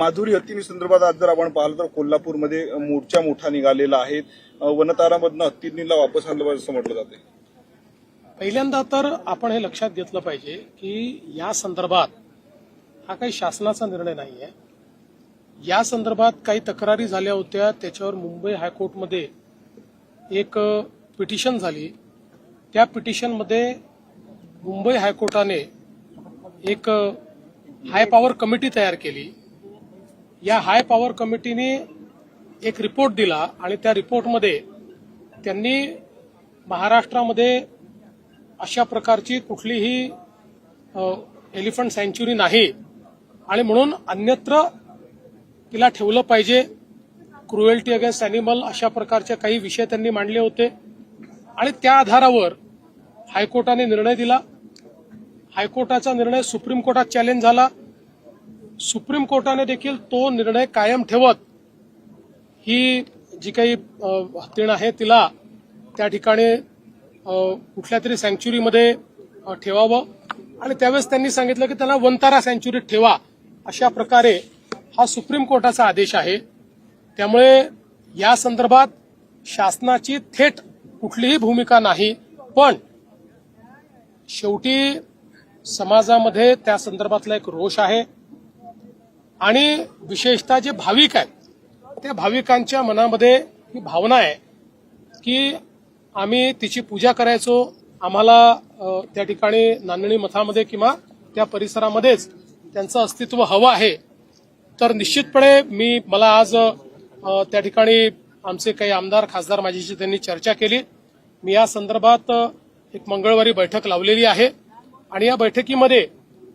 माधुरी हत्तीनी संदर्भात आज जर आपण पाहिलं तर कोल्हापूरमध्ये मोर्चा मोठा निघालेला आहे. वनतारामधनं हत्तींनीला वापस आणलं पाहिजे असं म्हटलं जाते पहिल्यांदा तर आपण हे लक्षात घेतलं पाहिजे की या संदर्भात हा काही शासनाचा निर्णय नाही आहे या संदर्भात काही तक्रारी झाल्या होत्या. त्याच्यावर मुंबई हायकोर्टमध्ये एक पिटिशन झाली. त्या पिटिशनमध्ये मुंबई हायकोर्टाने एक हाय पॉवर कमिटी तयार केली. या हाय पॉवर कमिटीने एक रिपोर्ट दिला आणि त्या रिपोर्टमध्ये त्यांनी महाराष्ट्रामध्ये अशा प्रकारची कुठलीही एलिफंट सँच्युरी नाही. आणि म्हणून अन्यत्र तिला ठेवलं पाहिजे. क्रुएल्टी अगेन्स्ट अॅनिमल अशा प्रकारचे काही विषय त्यांनी मांडले होते. आणि त्या आधारावर हायकोर्टाने निर्णय दिला. हायकोर्टाचा निर्णय सुप्रीम कोर्टात चॅलेंज झाला. सुप्रीम कोर्टाने देखील तो निर्णय कायम ठेवत ही जी काही हत्तीण आहे तिला त्या ठिकाणी कुठल्या तरी सँच्युरीमध्ये ठेवावं. आणि त्यावेळेस त्यांनी सांगितलं की त्याला वंतारा सँच्युरीत ठेवा अशा प्रकारे हा सुप्रीम कोर्टाचा आदेश आहे. त्यामुळे या संदर्भात शासनाची थेट कुठलीही भूमिका नाही पण शेवटी समाजामध्ये त्या संदर्भातला एक रोष आहे. आणि विशेषतः जे भाविक आहेत त्या भाविकांच्या मनामध्ये ही भावना आहे की आम्ही तिची पूजा करायचो. आम्हाला त्या ठिकाणी नांदणी मठामध्ये किंवा त्या परिसरामध्येच त्यांचं अस्तित्व हवं आहे. तर निश्चितपणे मी मला आज त्या ठिकाणी आमचे काही आमदार खासदार माझ्याशी त्यांनी चर्चा केली. मी या संदर्भात एक मंगळवारी बैठक लावलेली आहे. आणि या बैठकीमध्ये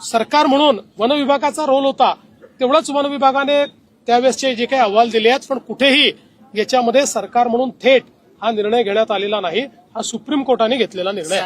सरकार म्हणून वन विभागाचा रोल होता तेवढंच वन विभागाने त्यावेळेसचे जे काही अहवाल दिले आहेत पण कुठेही याच्यामध्ये सरकार म्हणून थेट हा निर्णय घेण्यात आलेला नाही. हा सुप्रीम कोर्टाने घेतलेला निर्णय